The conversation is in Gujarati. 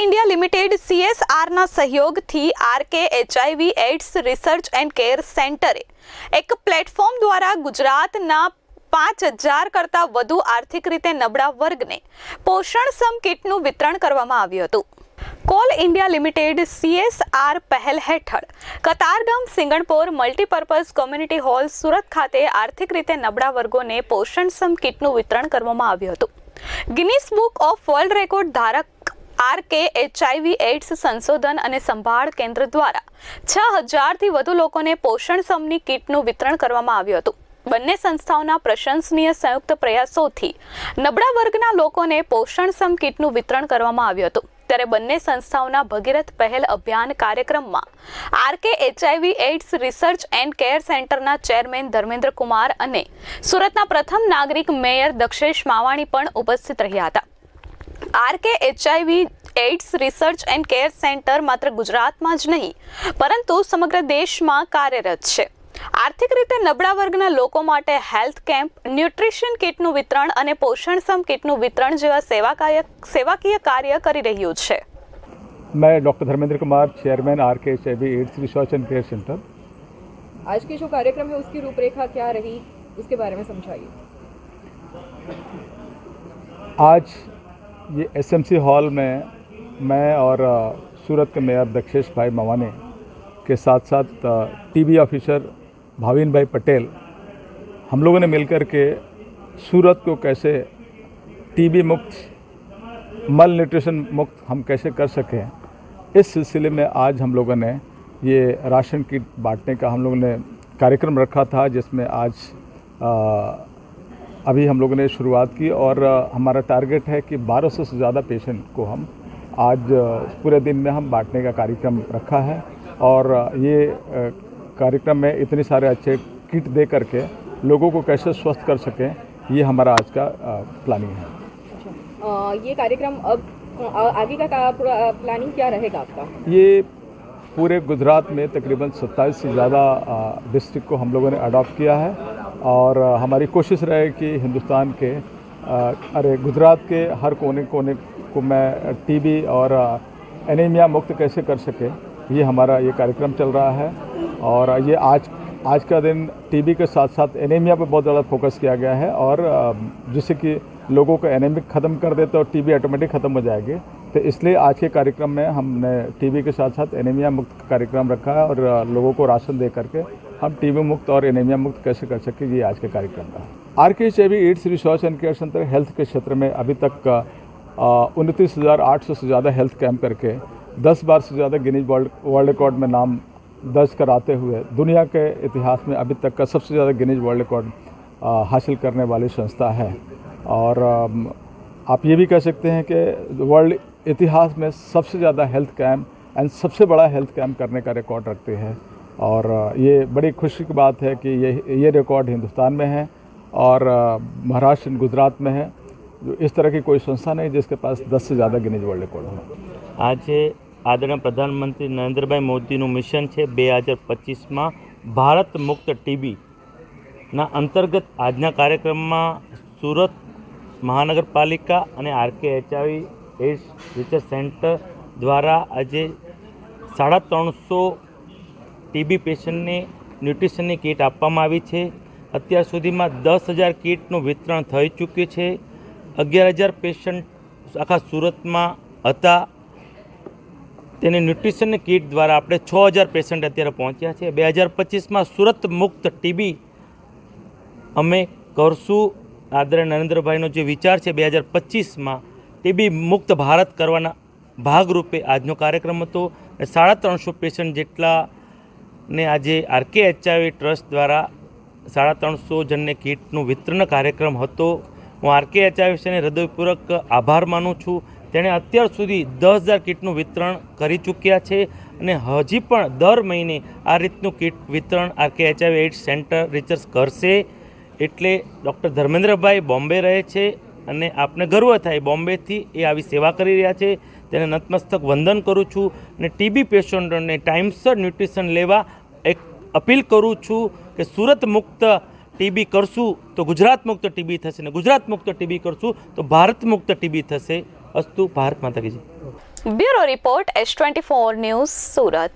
ઇન્ડિયા લિમિટેડ સીએસઆરના સહયોગથી RK HIV AIDS research and care સેન્ટરે એક પ્લેટફોર્મ દ્વારા ગુજરાતના પાંચ હજાર કરતાં વધુ આર્થિક રીતે નબળા વર્ગને પોષણસમ કિટનું વિતરણ કરવામાં આવ્યું હતું કોલ ઇન્ડિયા લિમિટેડ સીએસઆર પહેલ હેઠળ Katargam Singanpor multipurpose community hall Surat ખાતે આર્થિક રીતે નબળા વર્ગોને પોષણસમ કીટનું વિતરણ કરવામાં આવ્યું હતું Guinness book of world record ધારક આર કે એચઆઈવી એઇડ્સ સંશોધન અને સંભાળ કેન્દ્ર દ્વારા છ હજારથી વધુ લોકોને પોષણ સમની કીટનું વિતરણ કરવામાં આવ્યું હતું બંને સંસ્થાઓના પ્રશંસનીય સંયુક્ત પ્રયાસોથી નબળા વર્ગના લોકોને પોષણક્ષમ કીટનું વિતરણ કરવામાં આવ્યું હતું ત્યારે બંને સંસ્થાઓના ભગીરથ પહેલ અભિયાન કાર્યક્રમમાં R K HIV AIDS research and care સેન્ટરના ચેરમેન ધર્મેન્દ્ર કુમાર અને સુરતના પ્રથમ નાગરિક મેયર દક્ષેશ માવાણી પણ ઉપસ્થિત રહ્યા હતા RK HIV AIDS research and care centre માત્ર ગુજરાતમાં જ નહીં પરંતુ સમગ્ર દેશમાં કાર્યરત છે આર્થિક રીતે નબળા વર્ગના લોકો માટે હેલ્થ કેમ્પ ન્યુટ્રિશન કિટનું વિતરણ અને પોષણસમ કિટનું વિતરણ જેવા સેવાકાય સેવાકીય કાર્ય કરી રહ્યું છે मैं doctor Dharmendra Kumar chairman R K H AIDS research and care centre કે के जो कार्यक्रम है उसकी रूपरेखा क्या रही उसके बारे में समझाइए ये एसएमसी हॉल में मैं और सूरत के मेयर दक्षेश भाई मवाने के साथ साथ टीवी ऑफिसर भाविन भाई पटेल हम लोगों ने मिलकर के सूरत को कैसे टीबी मुक्त मल न्यूट्रिशन मुक्त हम कैसे कर सकें इस सिलसिले में आज हम लोगों ने ये राशन किट बांटने का हम लोगों ने कार्यक्रम रखा था जिसमें आज आ, अभी हम लोगों ने शुरुआत की और हमारा टारगेट है कि 1200 से ज़्यादा पेशेंट को हम आज पूरे दिन में हम बांटने का कार्यक्रम रखा है और ये कार्यक्रम में इतने सारे अच्छे किट दे करके लोगों को कैसे स्वस्थ कर सकें ये हमारा आज का प्लानिंग है अच्छा। ये कार्यक्रम अब आगे का प्लानिंग क्या रहेगा आपका ये पूरे गुजरात में तकरीबन 27 से ज़्यादा डिस्ट्रिक्ट को हम लोगों ने अडॉप्ट किया है और हमारी कोशिश रहे कि हिंदुस्तान के अरे गुजरात के हर कोने कोने को मैं टीबी और एनीमिया मुक्त कैसे कर सके ये हमारा ये कार्यक्रम चल रहा है और ये आज आज का दिन टीबी के साथ साथ एनीमिया पर बहुत ज़्यादा फोकस किया गया है और जिससे कि लोगों को एनेमिक ख़त्म कर दे तो टीबी ऑटोमेटिक ख़त्म हो जाएगी तो इसलिए आज के कार्यक्रम में हमने टीबी के साथ साथ एनीमिया मुक्त कार्यक्रम रखा है और लोगों को राशन दे करके हम टीबी मुक्त और एनीमिया मुक्त कैसे कर सकें ये आज के कार्यक्रम का R K HIV AIDS research and care centre health के क्षेत्र में अभी तक उनतीस हज़ार आठ सौ से ज़्यादा हेल्थ कैंप करके दस बार से ज़्यादा गिनीज वर्ल्ड वर्ल्ड रिकॉर्ड में नाम दर्ज कराते हुए दुनिया के इतिहास में अभी तक का सबसे ज़्यादा गिनीज वर्ल्ड रिकॉर्ड हासिल करने वाली संस्था है और आप ये भी कह सकते हैं कि वर्ल्ड इतिहास में सबसे ज़्यादा हेल्थ कैम्प एंड सबसे बड़ा हेल्थ कैम्प करने का रिकॉर्ड रखते हैं और ये बड़ी खुशी की बात है कि ये ये रिकॉर्ड हिंदुस्तान में है और महाराष्ट्र गुजरात में है जो इस तरह की कोई संस्था नहीं जिसके पास 10 से ज़्यादा गिनीज वर्ल्ड रिकॉर्ड हो आज આદરણીય પ્રધાનમંત્રી નરેન્દ્રભાઈ મોદીનું મિશન છે બે હજાર પચીસમાં ભારત મુક્ત ટીબીના અંતર્ગત આજના કાર્યક્રમમાં સુરત મહાનગરપાલિકા અને RK HIV AIDS research centre દ્વારા આજે સાડા ત્રણસો ટીબી પેશન્ટને ન્યુટ્રિશનની કીટ આપવામાં આવી છે અત્યાર સુધીમાં દસ હજાર કીટનું વિતરણ થઈ ચૂક્યું છે અગિયાર હજાર પેશન્ટ આખા સુરતમાં હતા તેની ન્યુટ્રિશન કીટ દ્વારા આપણે છ હજાર પેશન્ટ અત્યારે પહોંચ્યા છે બે હજાર પચીસમાં સુરત મુક્ત ટીબી અમે કરશું આદરણીય નરેન્દ્રભાઈનો જે વિચાર છે બે હજાર પચીસમાં ટીબી મુક્ત ભારત કરવાના ભાગરૂપે આજનો કાર્યક્રમ હતો અને સાડા ત્રણસો પેશન્ટ જેટલા ને આજે આરકે એચઆઈવી ટ્રસ્ટ દ્વારા સાડા ત્રણસો જણને કીટનું વિતરણ કાર્યક્રમ હતો હું આરકે એચઆઈવીસીને હૃદયપૂર્વક આભાર માનું છું તેણે અત્યાર સુધી દસ હજાર કીટનું વિતરણ કરી ચૂક્યા છે અને હજી પણ દર મહિને આ રીતનું કીટ વિતરણ R K HIV AIDS centre research કરશે એટલે ડૉક્ટર ધર્મેન્દ્રભાઈ બોમ્બે રહે છે અને આપને ગર્વ થાય બોમ્બેથી એ આવી સેવા કરી રહ્યા છે તેને નતમસ્તક વંદન કરું છું અને ટીબી પેશન્ટોને ટાઈમસર ન્યુટ્રિશન લેવા એક અપીલ કરું છું કે સુરત મુક્ત ટીબી કરશું તો ગુજરાત મુક્ત ટીબી થશે ને ગુજરાત મુક્ત ટીબી કરશું તો ભારત મુક્ત ટીબી થશે અસ્તુ ભારત માતા કી જી bureau report S twenty four news Surat